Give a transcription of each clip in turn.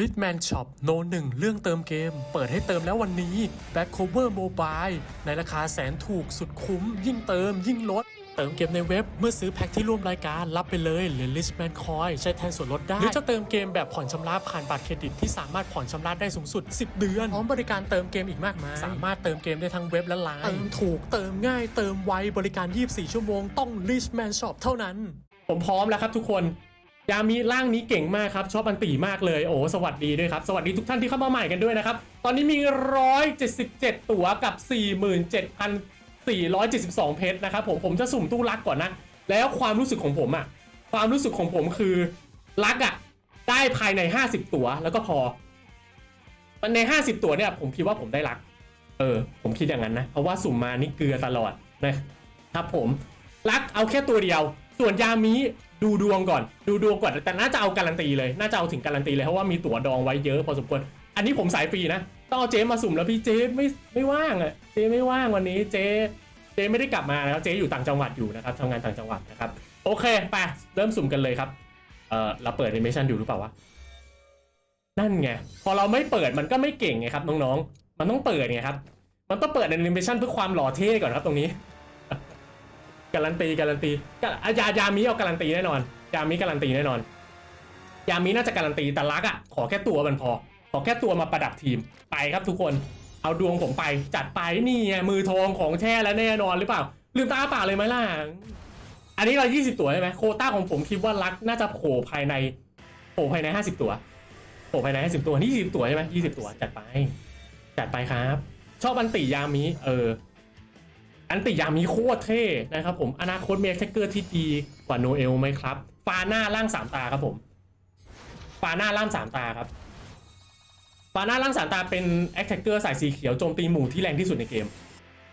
r i t m a n Shop โนหนึ่งเรื่องเติมเกม เปิดให้เติมแล้ววันนี้ Back Cover Mobile ในราคาแสนถูกสุดคุ้ม ยิ่งเติมยิ่งลด เติมเกมในเว็บเมื่อซื้อแพ็คที่ร่วมรายการรับไปเลยเหรียญ Richman Coin ใช้แทนส่วนลดได้ หรือจะเติมเกมแบบผ่อนชำระผ่านบัตรเครดิตที่สามารถผ่อนชำระได้สูงสุด 10 เดือน พร้อมบริการเติมเกมอีกมากมาย สามารถเติมเกมได้ทั้งเว็บและไลน์เติมถูกเติมง่ายเติมไวบริการ 24 ชั่วโมงต้อง Richman Shop เท่านั้น ผมพร้อมแล้วครับทุกคน ยามีร่างนี้เก่งมากครับ ชอบอันตีมากเลยโอ้สวัสดีด้วยครับ สวัสดีทุกท่านที่เข้ามาใหม่กันด้วยนะครับ ตอนนี้มี 177 ตั๋วกับ 47,472 เพชรนะครับผมผมจะสุ่มตู้ลักก่อนนะ แล้วความรู้สึกของผมอะความรู้สึกของผมคือลักอะได้ภายใน 50 ตั๋วแล้วก็พอใน 50 ตั๋วเนี่ยผมคิดว่าผมได้ลัก เออ ผมคิดอย่างนั้นนะเพราะว่าสุ่มมานี่เกลือตลอดนะครับผมลักเอาแค่ตัวเดียว ส่วนยามี ดูดวงก่อน ดูดวงก่อนแต่น่าจะเอาการันตีเลยน่าจะเอาถึงการันตีเลยเพราะว่ามีตั๋วดองไว้เยอะพอสมควรอันนี้ผมสายฟรีนะต้องเอาเจ๊มาสุ่มแล้วพี่เจ๊ไม่ไม่ว่างอะเจ๊ไม่ว่างวันนี้เจ๊เจ๊ไม่ได้กลับมานะครับเจ๊อยู่ต่างจังหวัดอยู่นะครับทำงานต่างจังหวัดนะครับโอเคไปเริ่มสุ่มกันเลยครับเออเราเปิดแอนิเมชันอยู่หรือเปล่าวะนั่นไงพอเราไม่เปิดมันก็ไม่เก่งไงครับน้องๆ มันต้องเปิดไงครับมันต้องเปิดแอนิเมชันเพื่อความหล่อเท่ก่อนครับตรงนี้ การันตีการันตีกะอะยายามีเอาการันตีแน่นอน ยามีการันตีแน่นอน ยามีน่าจะการันตีแต่ลักอะขอแค่ตัวมันพอ ขอแค่ตัวมาประดับทีมไปครับทุกคน เอาดวงผมไปจัดไปนี่ไงมือทองของแท้แล้วแน่นอนหรือเปล่า ลืมตาเปล่าเลยไหมล่ะ อันนี้เรา 20 ตัวใช่ไหมโควต้าของผมคิดว่าลักน่าจะโผล่ภายในโผล่ภายใน 50 ตัวโผล่ภายใน 50 ตัวนี่20 ตัวใช่ไหม20 ตัวจัดไป จัดไปครับ ชอบอันติยามิเออ อันติยามิโคตรเท่นะครับผมอนาคตเมคแท็กเกอร์ที่ดีกว่าโนเอลไหมครับฟาหน้าล่างสามตาครับผมฟาหน้าล่างสามตาครับฟาหน้าล่างสามตาเป็นแอคแท็กเกอร์สายสีเขียวโจมตีหมู่ที่แรงที่สุดในเกม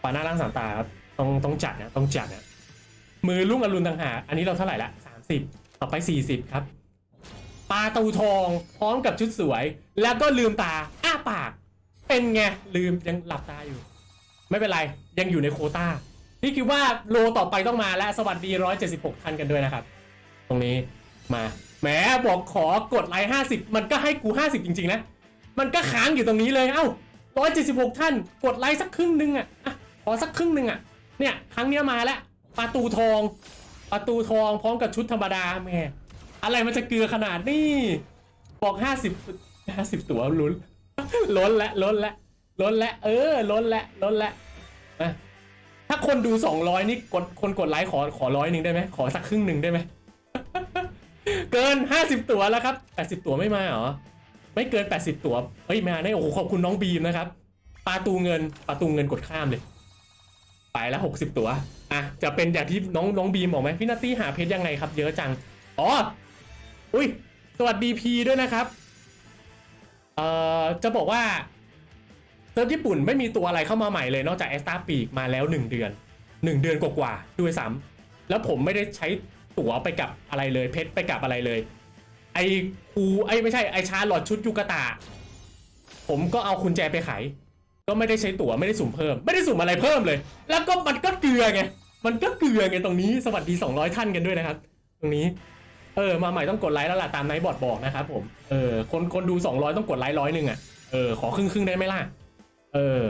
ฟาหน้าล่างสามตาครับต้องต้องจัดนะต้องจัดนะมือลุ่งอรุณต่างหากอันนี้เราเท่าไหร่ละสามสิบต่อไปสี่สิบครับปลาตูทองพร้อมกับชุดสวย แล้วก็ลืมตาอ้าปาก เป็นไงลืมยังหลับตาอยู่ ไม่เป็นไรยังอยู่ในโคต้าพี่คิดว่าโลต่อไปต้องมาและสวัสดี 176ท่านกันด้วยนะครับ ตรงนี้มาแหมบอกขอกดไลค์50 มันก็ให้กู 50 จริง ๆ นะ มันก็ค้างอยู่ตรงนี้เลยเอ้า176 ท่าน กดไลค์สักครึ่งหนึงอะอะขอสักครึ่งหนึงอะเนี่ยครั้งเนี้ยมาแล้วประตูทองประตูทองพร้อมกับชุดธรรมดาแม่อะไรมันจะเกลือขนาดนี้ บอก 50 50 ตัวลุ้นล้นและล้นและ ล้นและ เออ ล้นและ ล้นและนะถ้าคนดู200นี่กดคนกดไลค์ขอขอร้อยหนึ่งได้ไหมขอสักครึ่งหนึ่งได้ไหมเกิน50ตัวแล้วครับ80ตัวไม่มาเหรอไม่เกิน80ตัวเฮ้ยมาได้โอ้โหขอบคุณน้องบีมนะครับปลาตูเงินปลาตูเงินกดข้ามเลย ไปแล้ว60ตัวอะจะเป็นอย่างที่น้องน้องบีมบอกไหมพี่นัตตี้หาเพชรยังไงครับ เยอะจังอ๋ออุ้ยสวัสดีพีด้วยนะครับเอ่อจะบอกว่า ซิร์ฟญี่ปุ่นไม่มีตัวอะไรเข้ามาใหม่เลยนอกจากแอสตาปีกมาแล้ว 1 เดือน 1 เดือนกว่าๆด้วยซ้ำแล้วผมไม่ได้ใช้ตั๋วไปกับอะไรเลย เพชรไปกับอะไรเลย ไอคูไอไม่ใช่ไอชาร์ลอดชุดยูกาตา ผมก็เอาคุณแจไปขายก็ไม่ได้ใช้ตั๋วไม่ได้สุ่มเพิ่ม ไม่ได้สุ่มอะไรเพิ่มเลย แล้วก็มันก็เกลือไงมันก็เกลือไงตรงนี้สวัสดี 200 ท่านกันด้วยนะครับ ตรงนี้ เออ มาใหม่ต้องกดไลค์แล้วล่ะตามไนท์บอดบอกนะครับผมเออคนคนดู 200 ต้องกดไลค์ร้อยหนึ่งอะเออขอครึ่งครึ่งได้ไหมล่ะ เออ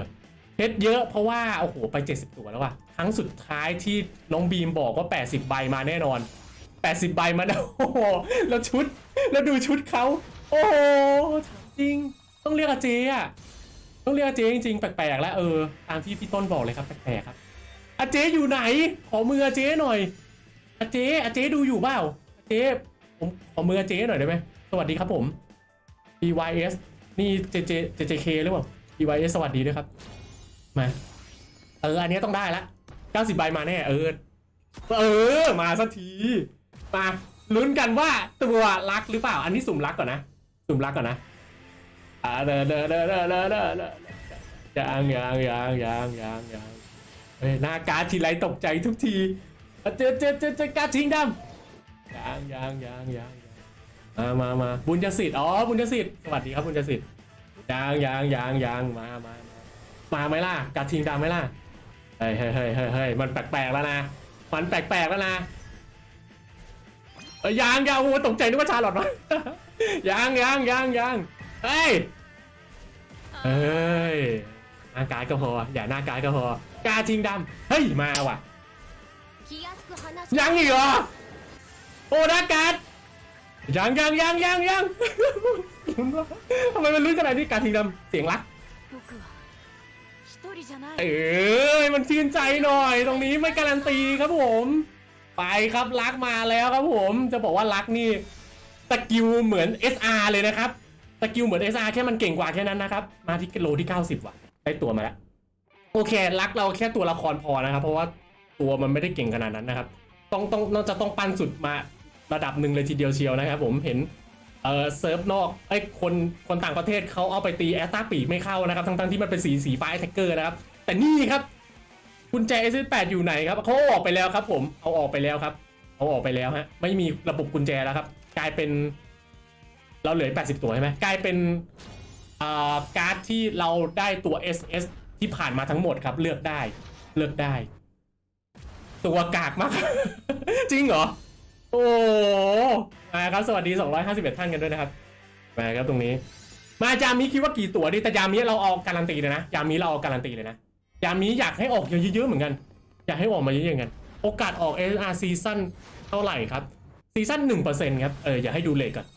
เพชรเยอะเพราะว่าโอ้โหไป 70 ตัวแล้วว่ะครั้งสุดท้ายที่น้องบีมบอกว่า 80 ใบมาแน่นอน 80 ใบมาแล้วโอ้โหแล้วชุดแล้วดูชุดเขาโอ้โหจริงต้องเรียกอาเจอะต้องเรียกอาเจจริงๆแปลกๆแล้วเออตามที่พี่ต้นบอกเลยครับแปลกๆครับอาเจอยู่ไหน ขอมืออาเจหน่อยอาเจอาเจดูอยู่เปล่าเจผมขอมือเจหน่อยได้ไหมสวัสดีครับผม BYS นี่เจเจเจเจเคหรือเปล่า BYS สวัสดีด้วยครับ มา เออ อันนี้ต้องได้ละ90ใบมาแน่ เออ เออ มาสักที มาลุ้นกันว่าตัวรักหรือเปล่า อันนี้สุ่มรักก่อนนะ สุ่มรักก่อนนะอ่าเดอเดอเดอเดอเดอเดอเดอยังยังยังยังยังยังเฮ้ยหน้าการทีไรตกใจทุกที เจอเจอเจอเจอการทิ้งดำยางยางยางยางมามามาบุญจสิทธิ์อ๋อบุญจสิทธิ์สวัสดีครับบุญจสิทธิ์ ยางยางยางยางมามามาไหมล่ะกระทิงดำไหมล่ะเฮ้ยเฮ้ยเฮ้ยเฮ้ยมันแปลกๆแล้วนะมันแปลกแปลกแล้วนะยยางยางโอ้ตกใจนึกว่าชาหลอดมายางยางยางยางเฮ้ยเฮ้ยหน้ากายก็พออย่าหน้ากายก็พอกาทิงดำเฮ้ยมาว่ะยังอีกเหรอโอ้หน้ากายยังยังยังยังยัง ทำไมมันรู้ขนาดนี้การทิ้งดำเสียงรัก เออมันชื่นใจหน่อย ตรงนี้ไม่การันตีครับผม ไปครับรักมาแล้วครับผม จะบอกว่ารักนี่สกิลเหมือน SR เลยนะครับสกิลเหมือน SR แค่มันเก่งกว่าแค่นั้นนะครับ มาที่โลที่ 90 ว่ะ ได้ตัวมาแล้ว โอเค รักเราแค่ตัวละครพอนะครับ เพราะว่าตัวมันไม่ได้เก่งขนาดนั้นนะครับ ต้องต้องน่าจะต้องปั้นสุดมาระดับหนึ่งเลยทีเดียวเชียวนะครับผมเห็น เออเซิร์ฟนอกไอ้คนคนต่างประเทศเขาเอาไปตีแอสตาปีไม่เข้านะครับ ทั้งๆที่มันเป็นสีสีฟ้าแท็กเกอร์นะครับ แต่นี่ครับกุญแจ S8 อยู่ไหนครับเขาอาออกไปแล้วครับ ผมเอาออกไปแล้วครับเอาออกไปแล้วฮะไม่มีระบบกุญแจแล้วครับ กลายเป็น เราเหลือ 80 ตัวใช่ไหมกลายเป็นอ่าการ์ดที่เราได้ตัว SS ที่ผ่านมาทั้งหมดครับ เลือกได้ เลือกได้ ตัวกากมาก จริงเหรอ โอ้มาครับสวัสดี 251 ท่านกันด้วยนะครับ มาครับตรงนี้ มาจามิคิดว่ากี่ตัวดีแต่ยามิเราเอาการันตีเลยนะยามิเราเอาการันตีเลยนะยามิอยากให้ออกเยอะๆเหมือนกัน อยากให้ออกมาเยอะๆเหมือนกัน โอกาสออก SR ซีซั่นเท่าไหร่ครับซีซั่นหนึ่งเปอร์เซ็นต์ครับเอออย่าให้ดูเลทก่อน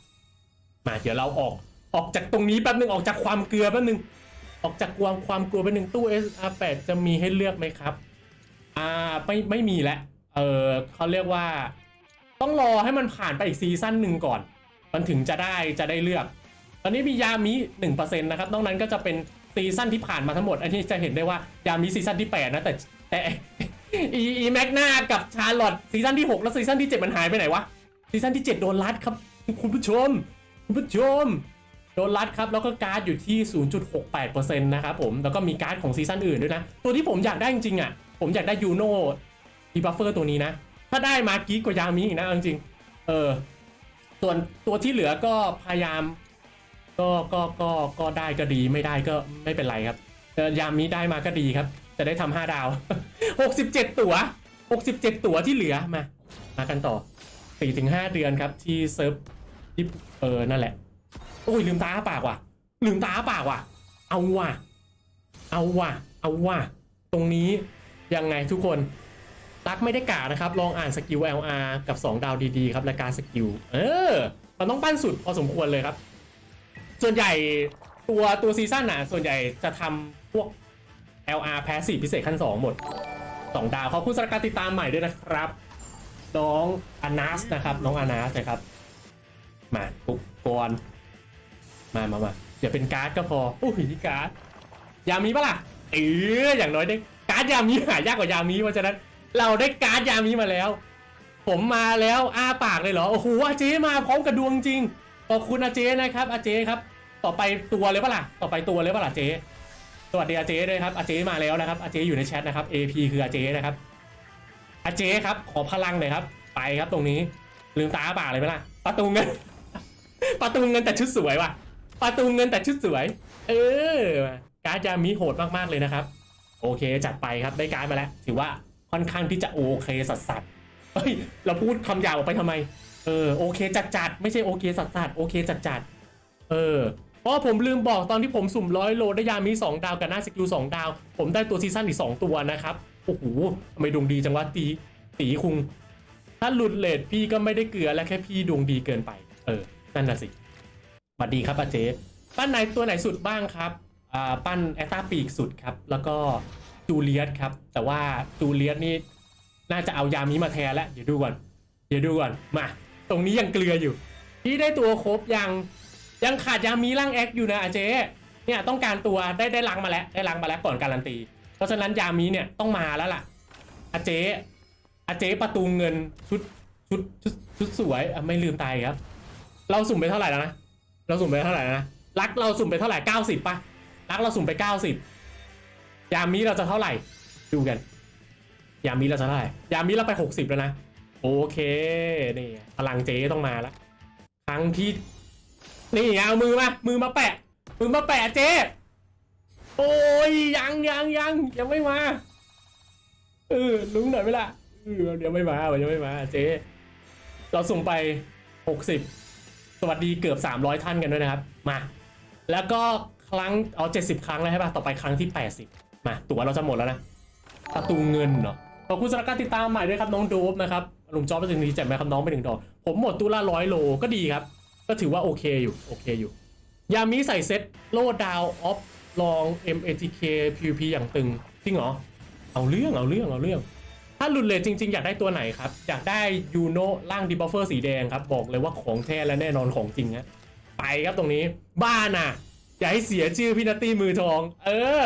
มาเดี๋ยวเราออกออกจากตรงนี้แป๊บนึงออกจากความเกลือแป๊บนึงออกจากความความกลัวแป๊บนึงตู้ SR8 จะมีให้เลือกไหมครับ อ่าไม่ไม่มีแล้วเออเขาเรียกว่า ต้องรอให้มันผ่านไปอีกซีซั่นหนึ่งก่อน มันถึงจะได้จะได้เลือก ตอนนี้มียามิหนึ่งเปอร์เซ็นต์นะครับนอกนั้นก็จะเป็นซีซั่นที่ผ่านมาทั้งหมด อันนี้จะเห็นได้ว่ายามิซีซั่นที่แปดนะแต่แต่อีอีแม็กนากับชาร์ลอตซีซั่นที่หกแล้วซีซั่นที่เจ็ดมันหายไปไหนวะซีซั่นที่เจ็ดโดนรัดครับ คุณผู้ชม คุณผู้ชม โดนรัดครับ แล้วก็การ์ดอยู่ที่ 0.68%นะครับผมแล้วก็มีการ์ดของซีซั่นอื่นด้วยนะ ตัวที่ผมอยากได้จริงๆอะผมอยากได้ยูโน่ดีบัฟเฟอร์ตัวนี้นะ ถ้าได้มากีกว่ายามิอีกนะเอาจริงๆเออส่วนตัวที่เหลือก็พยายาม ก็ก็ก็ก็ได้ก็ดีไม่ได้ก็ไม่เป็นไรครับยามีได้มาก็ดีครับ จะได้ทำห้าดาว 67 ตัว 67 ตัวที่เหลือมา มากันต่อ4ถึง5เดือนครับ ที่เซิร์ฟที่เออนั่นแหละ โอ้ยลืมตาปากว่ะ ลืมตาปากว่ะ เอาว่ะ เอาว่ะ เอาว่ะ ตรงนี้ยังไงทุกคน รักไม่ได้กานะครับ ลองอ่านสกิล LR กับ 2 ดาวดีๆ ครับและการสกิล เออ มันต้องปั้นสุดพอสมควรเลยครับ ส่วนใหญ่ตัวตัวซีซั่นน่ะ ส่วนใหญ่จะทำพวก LR แพสซีพิเศษขั้น 2 หมด 2 ดาวขอบคุณสำหรับการติดตามใหม่ด้วยนะครับ น้องอานาสนะครับ น้องอานาสนะครับ มาปุ๊บกกรมามามาอย่าเป็นการ์ดก็พอโอ้ยนี่การ์ดยามีปะล่ะเอออย่างน้อยได้การ์ดยามีหายากกว่ายามีเพราะฉะนั้น เราได้การ์ดยามีมาแล้ว ผมมาแล้วอ้าปากเลยเหรอโอ้โหอาเจมาพร้อมกับดวงจริงขอบคุณอาเจนะครับอาเจครับ ต่อไปตัวเลยปะล่ะต่อไปตัวเลยปะล่ะเจสวัสดีอาเจด้วยครับอาเจมาแล้วนะครับอาเจอยู่ในแชทนะครับ AP คืออาเจนะครับอาเจครับ ขอพลังหน่อยครับ ไปครับตรงนี้ลืมตาปากเลยไหมล่ะประตูเงินประตูเงินแต่ชุดสวยว่ะประตูเงินแต่ชุดสวย เออ การ์ดยามีโหดมากๆเลยนะครับ โอเคจัดไปครับได้การ์ดมาแล้ว ถือว่า ค่อนข้างที่จะโอเคสัสๆเฮ้ยเราพูดคำหยาบออกไปทำไม เออโอเคจัดจัดไม่ใช่โอเคสัสสัสโอเคจัดจัดเออเพราะผมลืมบอกตอนที่ผมสุ่มร้อยโลได้ยามี2ดาวกับหน้าสกิล2ดาว ผมได้ตัวซีซั่นอีก 2 ตัวนะครับโอ้โหทำไมดวงดีจังวะตีตีคุง ถ้าหลุดเลทพี่ก็ไม่ได้เกลือและแค่พี่ดวงดีเกินไป เออ นั่นน่ะสิสวัสดีครับอาเจปั้นไหนตัวไหนสุดบ้างครับอ่าปั้นแอตตาปีกสุดครับ แล้วก็ จูเลียสครับ แต่ว่าจูเลียสนี่น่าจะเอายามีมาแทนแล้วเดี๋ยวดูก่อนเดี๋ยวดูก่อนมา ตรงนี้ยังเกลืออยู่ พี่ได้ตัวครบยังยังขาดยามีร่างแอคอยู่นะอาเจ๊เนี่ยต้องการตัวได้ได้ล้างมาแล้วได้ล้างมาแล้วก่อนการันตี เพราะฉะนั้นยามีเนี่ยต้องมาแล้วล่ะอาเจอาเจ๊ประตูเงินชุดชุดชุดชุดสวยไม่ลืมตายครับ เราสุ่มไปเท่าไหร่แล้วนะเราสุ่มไปเท่าไหร่นะรักเราสุ่มไปเท่าไหร่เก้าสิบป่ะรักเราสุ่มไปเก้าสิบ ยามีเราจะเท่าไหร่ ดูกัน ยามีเราจะเท่าไหร่ ยามีเราไปหกสิบแล้วนะ โอเค นี่พลังเจต้องมาแล้วครั้งที่ นี่เอามือมา มือมาแปะ มือมาแปะเจ โอ้ยยังยังยังยังไม่มาเออลุ้งหน่อยไหมล่ะเออเดี๋ยวไม่มาเดี๋ยวไม่มาเจ เราส่งไปหกสิบสวัสดีเกือบสามร้อยท่านกันด้วยนะครับ มา แล้วก็ครั้งเอา 70 ครั้งแล้วใช่ป่ะ ต่อไปครั้งที่ 80 มาตั๋วเราจะหมดแล้วนะประตูเงินเนาะขอบคุณสำหรับการติดตามใหม่ด้วยครับน้องโดบนะครับลุงจอบไปถึงนี้แจกไหมครับน้องไปถึงดอก ผมหมดตู้ละร้อยโลก็ดีครับ ก็ถือว่าโอเคอยู่โอเคอยู่ ยามิใส่เซ็ตโลดาวออฟลอง MATK PVP อย่างตึงจริงเหรอ เอาเรื่องเอาเรื่องเอาเรื่อง ถ้าหลุดเลทจริง ๆ อยากได้ตัวไหนครับ อยากได้ยูโนร่างดีบัฟเฟอร์สีแดงครับ บอกเลยว่าของแท้และแน่นอนของจริงฮะไปครับตรงนี้ บ้านอะอย่าให้เสียชื่อพี่นัตตี้มือทอง เออ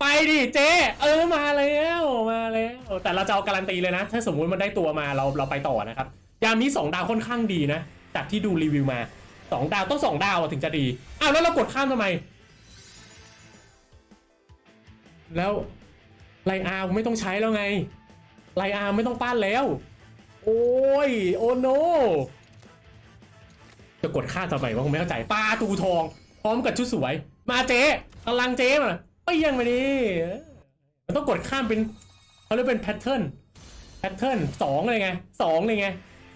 ไปดิเจ๊เออมาแล้วมาแล้วแต่เราจะเอาการันตีเลยนะ ถ้าสมมุติมันได้ตัวมาเราเราไปต่อนะครับ ยามีสองดาวค่อนข้างดีนะ จากที่ดูรีวิวมาสองดาวต้องสองดาวถึงจะดีอ้าวแล้วเรากดข้ามทำไม แล้วไลอาร์ไม่ต้องใช้แล้วไงไลอาร์ไม่ต้องปั้นแล้ว โอ้ยโอโนจะกดค่าทำไมวะผมไม่เข้าใจปลาตูทอง พร้อมกับชุดสวย มาเจ๊กำลังเจ๊มา ปี้ยงมาดิมันต้องกดข้ามเป็นเขาเรียกเป็นแพทเทิร์นแพทเทิร์นสองเลยไงสองเลยไง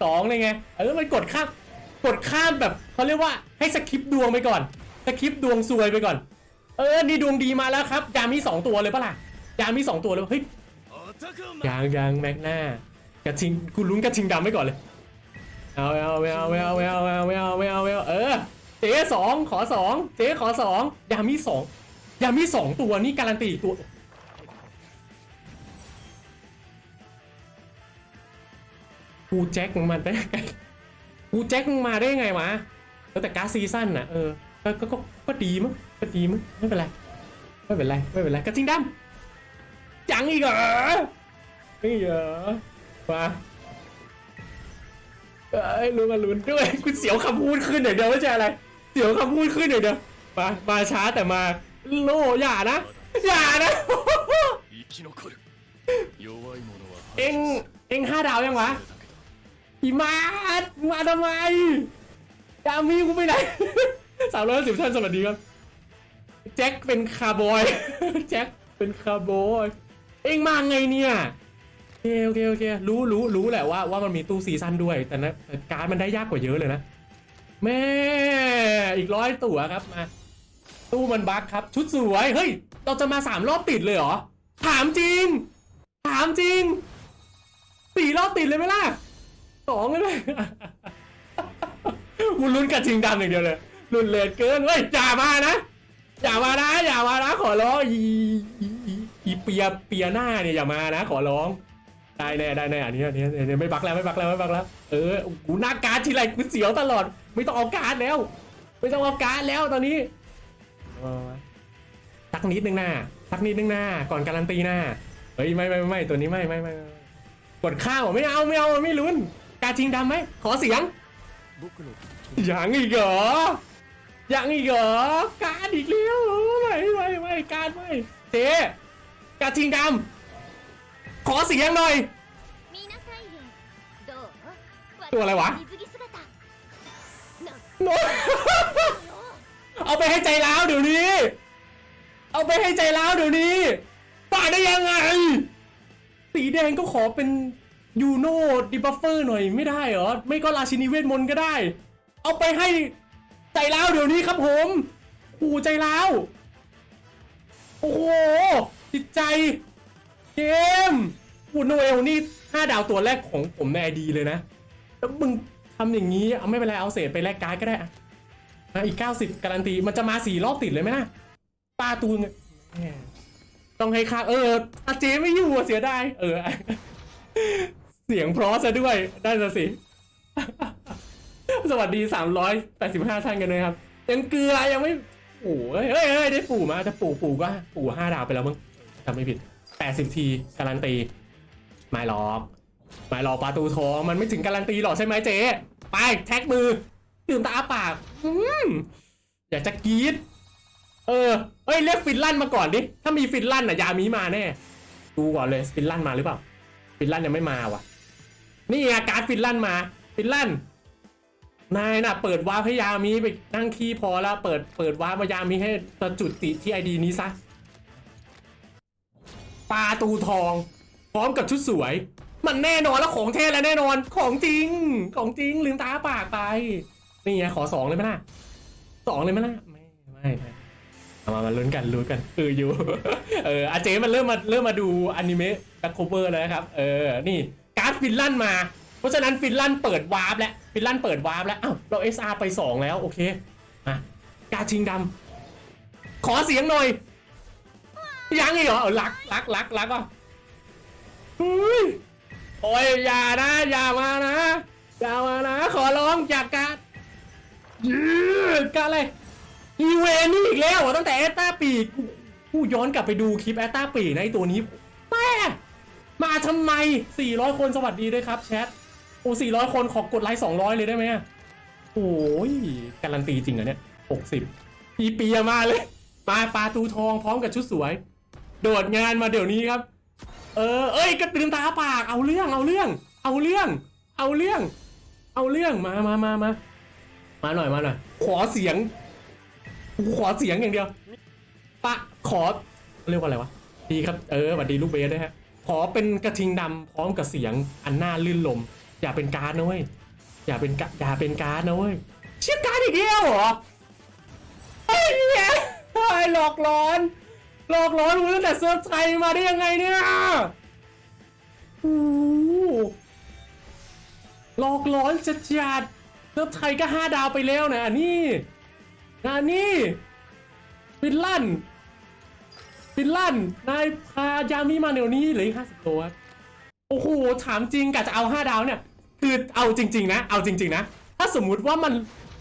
สองเลยไงเออมันกดข้ามกดข้ามแบบเขาเรียกว่าให้สคริปดวงไปก่อนสคริปดวงซวยไปก่อน เออนี่ดวงดีมาแล้วครับ ยามีสองตัวเลยปะล่ะยามีสองตัวเลยเฮ้ยยางยางแม็กหน้ากระทิงกูลุ้นกระทิงดำไว้ก่อนเลยเอาเอาเอาเอาเอาเอาเอาเอาเอาเออเจ๊สองขอสองเจ๊ขอสองยามีสอง ยามีสองตัวนี่การันตีตัว กูแจ็คมึงมาได้ไงกูแจ็คมึงมาได้ไงวะเออแต่การดซีซั่นน่ะเออก็ก็ก็ก็ดีมั้งก็ดีมั้งไม่เป็นไรไม่เป็นไรไม่เป็นไรกระทิงดำยังอีกเหรอนี่เหรอมาเอ้ยลุ้นกันลุ้นด้วยกูเสียวคำพูดขึ้นอย่างเดียวไม่ใช่อะไร เสียวคำพูดขึ้นอย่างเดียวมามาช้าแต่มา โลอย่านะ อย่านะ 生き残る弱い者は เอ็งเอ็งห้าดาวยังวะ だけど อีมาดมาทำไมดามีกูไปไหน สามร้อยสิบท่านสวัสดีครับ แจ็คเป็นคาร์บอย แจ็คเป็นคาร์บอย เอ็งมาไงเนี่ย โอเคโอเคโอเครู้รู้รู้แหละว่าว่ามันมีตู้ซีซั่นด้วย แต่นะแต่การดมันได้ยากกว่าเยอะเลยนะ แม่ อีกร้อยตั๋วครับมา ตู้มันบั๊กครับ ชุดสวย เฮ้ย เราจะมาสามรอบติดเลยเหรอ ถามจริง ถามจริงสี่รอบติดเลยไหมล่ะสองเลยไหมกูลุ้นกระทิงดำอย่างเดียวเลยลุ้นเลดเกินเฮ้ยอย่ามานะอย่ามานะอย่ามานะ ขอร้องอีอีเปียเปียหน้าเนี่ยอย่ามานะ ขอร้องได้แน่ได้แน่อันนี้อันนี้อันนี้ไม่บักแล้วไม่บักแล้วไม่บักแล้ว เออกูหน้าการ์ดทีไรกูเสียวตลอด ไม่ต้องเอาการ์ดแล้ว ไม่ต้องเอาการ์ดแล้วตอนนี้ สักนิดนึงหน้าสักนิดนึงหน้าก่อนการันตีหน้าเฮ้ยไม่ไม่ไม่ตัวนี้ไม่ไม่ไม่กดข้าวไม่เอาไม่เอาไม่ลุ้นกาจริงดำไหมขอเสียงอย่างอีกเหรออย่างอีกเหรอการอีกแล้วไม่ไม่ไม่การไม่เจ๊กาจริงดำขอเสียงหน่อยตัวอะไรวะ เอาไปให้ใจร้าวเดี๋ยวนี้ เอาไปให้ใจร้าวเดี๋ยวนี้ป่าได้ยังไง สีแดงก็ขอเป็นยูโน่ดิบัฟเฟอร์หน่อยไม่ได้เหรอ ไม่ก็ราชินีเวทมนต์ก็ได้ เอาไปให้ใจร้าวเดี๋ยวนี้ครับผมโอ้โหใจร้าวโอ้โหจิตใจเกมอ้โหโนเอลนี่ห้าดาวตัวแรกของผมในไอดีเลยนะ แล้วมึงทำอย่างนี้ เอาไม่เป็นไรเอาเศษไปแลกการ์ดก็ได้อะ อะอีก90การันตีมันจะมาสี่รอบติดเลยไหมนะป้าตูนต้องให้ค่าเอออาเจไม่อยู่เสียดายเออ เสียงเพราะซะด้วยได้ซะสิ สวัสดี385ท่านกันเลยครับ ยังเกลือยังไม่โอ้ยเฮ้ยเฮ้ยได้ปู่มาแต่ปู่ปู่ก็ปู่ห้าดาวไปแล้วมึงจำไม่ผิด80ทีการันตี ไม่หรอกไม่หรอกประตูทองมันไม่ถึงการันตีหรอกใช่ไหมเจ๊ไปแท็กมือ ตื่นตาอ้าปาก อืมอยากจะกรีดเออเอ้ยเรียกฟินลั่นมาก่อนดิ ถ้ามีฟินลั่นอะยามีมาแน่ ดูก่อนเลยฟินลั่นมาหรือเปล่า ฟินลั่นยังไม่มาว่ะ นี่ไงการ์ดฟินลั่นมา ฟินลั่น นายน่ะ เปิดวาร์ปให้ยามีไปนั่งขี้พอแล้วเปิดเปิดวาร์ปมายามีให้จุดติที่ไอดีนี้ซะปลาตูทอง พร้อมกับชุดสวย มันแน่นอนแล้วของเทแล้วแน่นอนของจริง ของจริงลืมตาอ้าปากไป นี่ไงขอสองเลยไหมล่ะสองเลยไหมล่ะไม่ไม่ช่ใช่เอามามาลุ้นกันลุ้นกันเอออยู่ เอออาเจมันเริ่มมาเริ่มมาดูอนิเมะแบ็คโคเวอร์แล้วนะครับ เออนี่การ์ดฟินแลนด์มา เพราะฉะนั้นฟินแลนด์เปิดวาร์ปแล้วฟินแลนด์เปิดวาร์ปแล้วอ้าวเรา SR ไป2แล้วโอเคมาการชิงดำขอเสียงหน่อย ยังอีกเหรอรักรักรักรักอะฮ้ยโอ้ยอย่านะ อย่ามานะอย่ามานะ ขอร้องจากการ ยืดการอะไรอีเวนนี่อีกแล้วตั้งแต่แอตตาปีกผู้ย้อนกลับไปดูคลิปแอตตาปีกในะไอตัวนี้แม่มาทำไม 400 คนสวัสดีด้วยครับแชทโอ้400 คนขอกดไลค์200 เลยได้ไหมอะโอ้ยการันตีจริงเหรอเนี่ย 60ปีปีมาเลยมาปลาตูทองพร้อมกับชุดสวย โดดงานมาเดี๋ยวนี้ครับ เออ เอ้ยกระตือตาปากเอาเรื่องเอาเรื่อง เอาเรื่อง เอาเรื่อง เอาเรื่องมามามามา มาหน่อยมาหน่อยขอเสียงขอเสียงอย่างเดียว ปะขอเรียกว่าอะไรวะดีครับเออสวัสดีลูกเบสด้วยฮะขอเป็นกระทิงดำพร้อมกับเสียงอันน่าลื่นลม อย่าเป็นการ์ดนะเว้ยอย่าเป็นกะอย่าเป็นการ์ดนะเว้ยเชื่อการ์ดอีกเดียวเหรอไอ้เนี่ยไอ้หลอกร้อน หลอกร้อนกูตั้งแต่เซิร์ฟไทยมาได้ยังไงเนี่ยหลอกร้อนจัดจัด เซิร์ฟไทยก็ห้าดาวไปแล้วนะนี่นะนี่ฟินลั่นด์ฟินลั่นด์นายพายามิมาเนวนี้เหลือห้าสิบตัวโอ้โหถามจริงกะจะเอาห้าดาวเนี่ย คือเอาจริง ๆ นะ เอาจริง ๆ นะ ถ้าสมมุติว่ามัน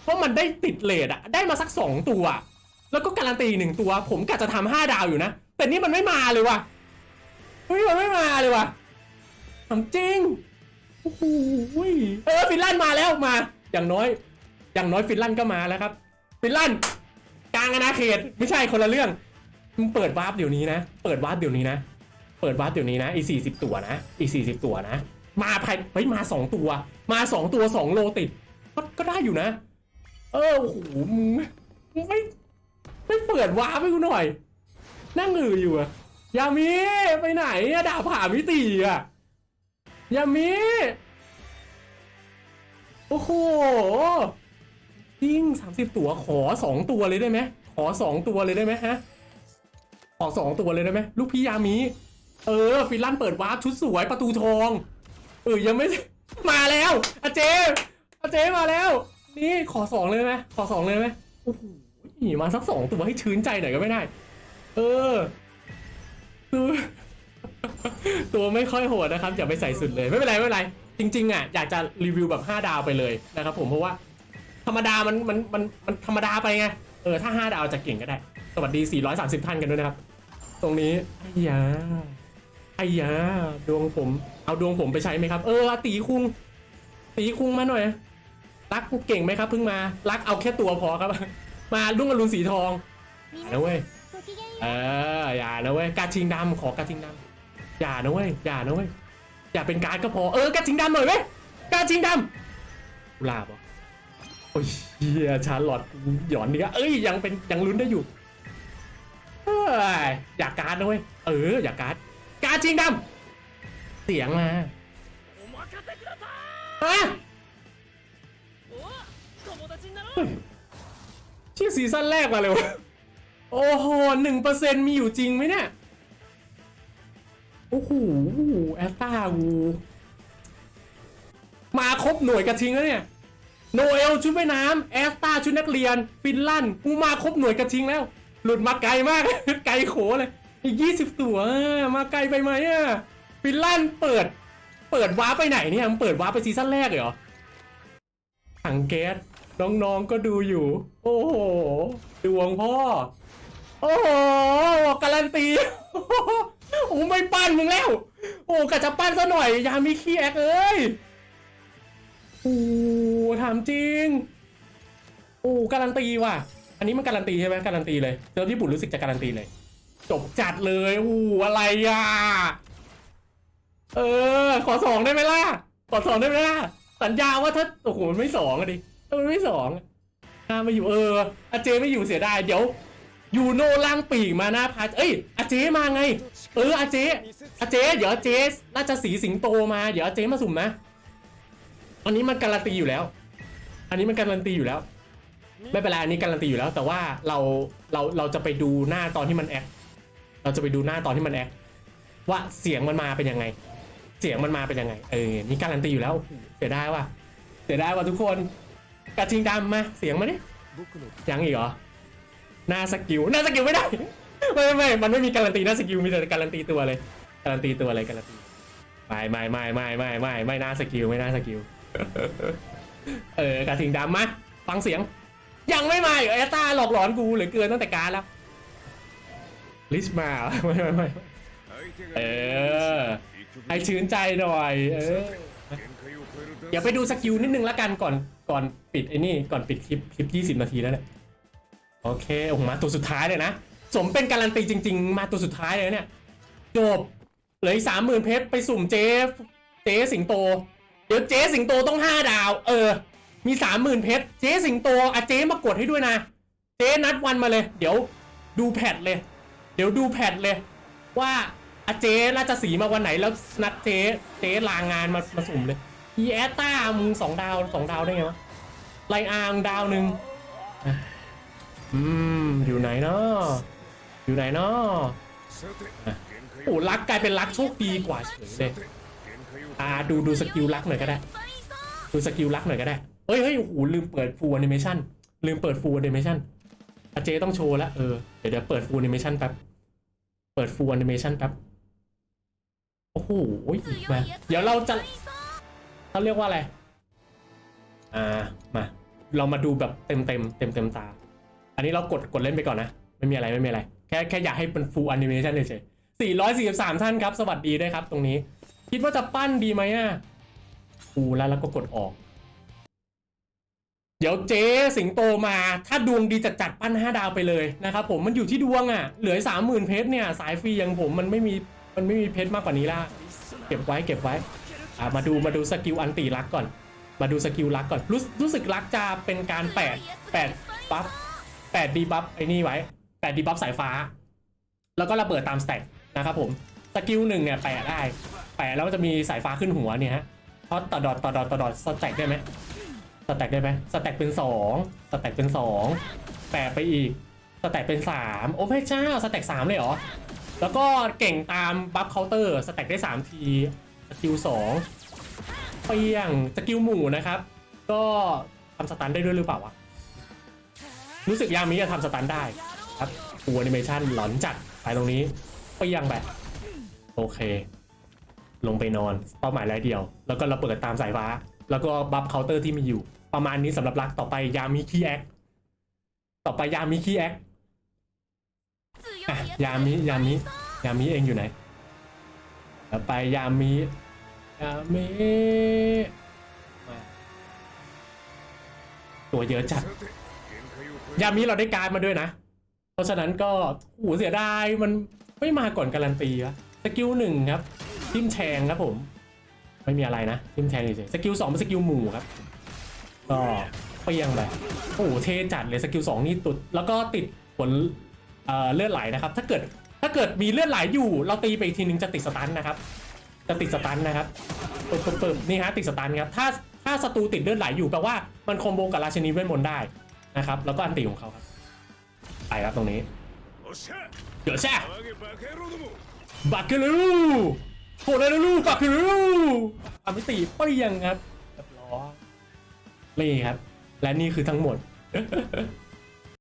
ว่ามันได้ติดเลทอะได้มาสักสองตัว แล้วก็การันตีหนึ่งตัว ผมกะจะทำห้าดาวอยู่นะ แต่นี่มันไม่มาเลยว่ะเฮ้ยมันไม่มาเลยว่ะถามจริงโอ้โหเออฟินแลนด์มาแล้วมา อย่างน้อย อย่างน้อยฟินแลนด์ก็มาแล้วครับ ฟินแลนด์กลางอาณาเขตไม่ใช่คนละเรื่องมึงเปิดวาร์ปเดี๋ยวนี้นะ เปิดวาร์ปเดี๋ยวนี้นะ เปิดวาร์ปเดี๋ยวนี้นะอีสี่สิบตัวนะอีสี่สิบตัวนะ มาภายเฮ้ยมาสองตัว มาสองตัวสองโลติด ก็ก็ได้อยู่นะ เออโอ้โหมึงมึงไม่ไม่เปิดวาร์ปให้กูหน่อย นั่งอืออยู่อะยามีไปไหนอะด่าผ่ามิติอะยามี โอ้โหจริงสามสิบตัวขอสองตัวเลยได้ไหมขอสองตัวเลยได้ไหมฮะขอสองตัวเลยได้ไหมลูกพี่ยามีเออ ฟินลันเปิดวาร์ปชุดสวยประตูทอง เออยังไม่มาแล้วอาเจอาเจมาแล้ว นี่ขอสองเลยไหมขอสองเลยไหมโอ้โหมาสักสองตัวให้ชื้นใจหน่อยก็ไม่ได้ เออตัวตัวไม่ค่อยโหดนะครับอย่าไปใส่สุดเลยไม่เป็นไรไม่เป็นไร จริงๆอะอยากจะรีวิวแบบ 5 ดาวไปเลยนะครับผมเพราะว่าธรรมดามันมันมันมันธรรมดาไปไงเออถ้า 5 ดาวจะเก่งก็ได้ สวัสดี 430 ท่านกันด้วยนะครับ ตรงนี้ไอ้ยาไอ้ยาดวงผม เอาดวงผมไปใช้ไหมครับ เออตีคุงตีคุงมาหน่อย รักเก่งไหมครับเพิ่งมา รักเอาแค่ตัวพอครับ มาลุ่งอรุณสีทองนะเว้ยเอออย่านะเว้ยกาชิงดำขอกาชิงดำอย่านะเว้ยอย่านะเว้ย อย่าเป็นการก็พอ เออ กระจิงดำหน่อยเว้ยกระจิงดำกุลาบอ่โอ้ยเฮียชาร์ลอตหย่อนนี่ก็เอ้ยยังเป็นยังลุ้นได้อยู่เอ้ยอยากการนะเว้ยเอออยากการการ์ดจิงดำเสียงมาฮะชื่อซีซั่นแรกมาเลยวะโอ้โหหนึ่งเปอร์เซ็นต์มีอยู่จริงไหมเนี่ย โอ้โหแอสตากูมาครบหน่วยกระทิงแล้วเนี่ยโนเอลชุดว่ายน้ำแอสตาชุดนักเรียน ฟินลั่นกูมาครบหน่วยกระทิงแล้ว หลุดมาไกลมาก ไกลโขเลย อีกยี่สิบตัวมาไกลไปไหมอะฟินลั่นเปิด เปิดว้าไปไหนเนี่ยมันเปิดว้าไปซีซั่นแรกเลยเหรอถังแก๊สน้องๆก็ดูอยู่ โอ้โหดวงพ่อ โอ้โหการันตี โอ้ไม่ปั้นมึงแล้ว โอ้กะจะปั้นซะหน่อย ยามีขี้แอกเอ้ยโอ้ถามจริง โอ้การันตีว่ะ อันนี้มันการันตีใช่ไหมการันตีเลยเจ้าญี่ปุ่นรู้สึกจะการันตีเลย จบจัดเลยโอ้อะไรอะ เออ ขอสองได้ไหมล่ะ ขอสองได้ไหมล่ะ สัญญาว่าถ้าโอ้โหมันไม่สองอะดิมันไม่สองอะถ้าไม่อยู่เอออาเจไม่อยู่เสียดายเดี๋ยว ยูโนล่างปีกมาหน้าพาเอ้ยอาเจมาไง เอออาเจอาเจเดี๋ยวอาเจน่าจะสีสิงโตมาเดี๋ยวอาเจมาสุ่มนะ อันนี้มันการันตีอยู่แล้ว อันนี้มันการันตีอยู่แล้ว ไม่เป็นไรอันนี้การันตีอยู่แล้ว แต่ว่าเราเราเราจะไปดูหน้าตอนที่มันแอคเราจะไปดูหน้าตอนที่มันแอคว่าเสียงมันมาเป็นยังไง เสียงมันมาเป็นยังไง เออนี่การันตีอยู่แล้วเสียไดายว่ะเสียไดายว่ะทุกคนกระทิงดำมาเสียงมาดิยังอีกเหรอ หน้าสกิลหน้าสกิลไม่ได้ ไม่ไม่มันไม่มีการันตีหน้าสกิลมีแต่การันตีตัวเลย การันตีตัวอะไรการันตีไม่ไม่ไม่ไม่ไม่ไม่ไม่หน้าสกิลไม่หน้าสกิลเออกระทิงดำมาฟังเสียง ยังไม่มาเอต้าหลอกหลอนกูเหลือเกินตั้งแต่การแล้วลิชมาไม่ไม่ไม่เออให้ชื้นใจหน่อยเอออย่าไปดูสกิลนิดนึงแล้วกันก่อนก่อนปิดไอ้นี่ก่อนปิดคลิปคลิปยี่สิบนาทีแล้วแหละ โอเคโอ้โหมาตัวสุดท้ายเลยนะ สมเป็นการันตีจริง ๆ มาตัวสุดท้ายเลยเนี่ยจบเหลืออีกสามหมื่นเพชรไปสุ่มเจ๊เจ๊สิงโต เดี๋ยวเจ๊สิงโตต้องห้าดาว เออ มีสามหมื่นเพชรเจ๊สิงโตอะเจ๊มากดให้ด้วยนะ เจ๊นัดวันมาเลย เดี๋ยวดูแพทเลย เดี๋ยวดูแพทเลย ว่าอาเจ๊ราชสีมาวันไหนแล้วนัดเจ๊เจ๊ลางานมามาสุ่มเลยอีแอตต้ามึงสองดาวสองดาวได้ไงวะไลอาร์มดาวหนึ่ง อืมอยู่ไหนเนาะอยู่ไหนเนาะโอ้รักกลายเป็นรักโชคดีกว่าเฉยเลยอ่าดูดูสกิลรักหน่อยก็ได้ ดูสกิลรักหน่อยก็ได้เฮ้ยเฮ้ยโอ้โหลืมเปิดฟูลแอนิเมชั่นลืมเปิดฟูลแอนิเมชั่นอาเจต้องโชว์ละเออเดี๋ยวเดี๋ยวเปิดฟูลแอนิเมชั่นแป๊บเปิดฟูลแอนิเมชั่นแป๊บโอ้โหอีกมาเดี๋ยวเราจะเขาเรียกว่าอะไร อ่า มา เรามาดูแบบเต็มเต็มเต็มเต็มตา อันนี้เรากดกดเล่นไปก่อนนะ ไม่มีอะไรไม่มีอะไร แค่แค่อยากให้เป็นฟูลแอนิเมชันเฉยๆ443 ท่านครับ สวัสดีด้วยครับตรงนี้ คิดว่าจะปั้นดีไหมอะฟูแล้วแล้วก็กดออก เดี๋ยวเจ๊สิงโตมา ถ้าดวงดีจัดจัดปั้นห้าดาวไปเลยนะครับผมมันอยู่ที่ดวงอะ เหลือสามหมื่นเพชรเนี่ย สายฟรีอย่างผมมันไม่มีมันไม่มีเพชรมากกว่านี้ละเก็บไว้เก็บไว้อ่ามาดูมาดูสกิลอันตีรักก่อน มาดูสกิลรักก่อน รู้รู้สึกรักจะเป็นการแปดแปดบัฟ แปดดีบัฟไอ้นี่ไว้แปดดีบัฟสายฟ้า แล้วก็ระเบิดตามสแต็กนะครับผมสกิลหนึ่งเนี่ยแปะได้แปะแล้วจะมีสายฟ้าขึ้นหัวเนี่ยฮะเพราะต่อดอทต่อดอทต่อดอทสแต็กได้ไหมสแต็กได้ไหมสแต็กเป็นสองสแต็กเป็นสองแปะไปอีกสแต็กเป็นสามโอ้พระเจ้าสแต็กสามเลยเหรอแล้วก็เก่งตามบัฟเคาน์เตอร์สแต็กได้สามทีสกิลสองเปียงสกิลหมู่นะครับ ก็ทำสตันได้ด้วยหรือเปล่าวะ รู้สึกยามิจะทำสตันได้ครับตัวแอนิเมชันหลอนจัดไปตรงนี้ไปยังแบบโอเค ลงไปนอนเป้าหมายรายเดียว แล้วก็เราเปิดตามสายฟ้า แล้วก็บัฟเคาน์เตอร์ที่มีอยู่ ประมาณนี้สำหรับรักต่อไปยามิคีแอคต่อไปยามิคีแอคยามิยามิยามิเองอยู่ไหนต่อไปยามิยามิตัวเยอะจัด ยามิเราได้การดมาด้วยนะ เพราะฉะนั้นก็โอ้โหเสียดายมันไม่มาก่อนการันตีวะสกิลหนึ่งครับทิมแชงครับผม ไม่มีอะไรนะทิมแชงเฉยๆสกิลสองเป็นสกิลหมู่ครับก็เปียงไปโอ้โหเทจัดเลยสกิลสองนี่ตุด แล้วก็ติดผลเเลือดไหลนะครับ ถ้าเกิดถ้าเกิดมีเลือดไหลอยู่ เราตีไปอีกทีนึงจะติดสตันนะครับ จะติดสตันนะครับปึ๊บปึ๊บนี่ฮะติดสตันครับถ้าถ้าศัตรูติดเลือดไหลอยู่แปลว่ามันคอมโบกับราชนีเวทมนต์ได้ นะครับ แล้วก็อันตีของเขาครับไปครับตรงนี้เดี๋ยวแช่บักเกลูโหดเลยลูกบักเกลูอัมิตีเปรี้ยงครับเรียบร้อยเลยครับ และนี่คือทั้งหมด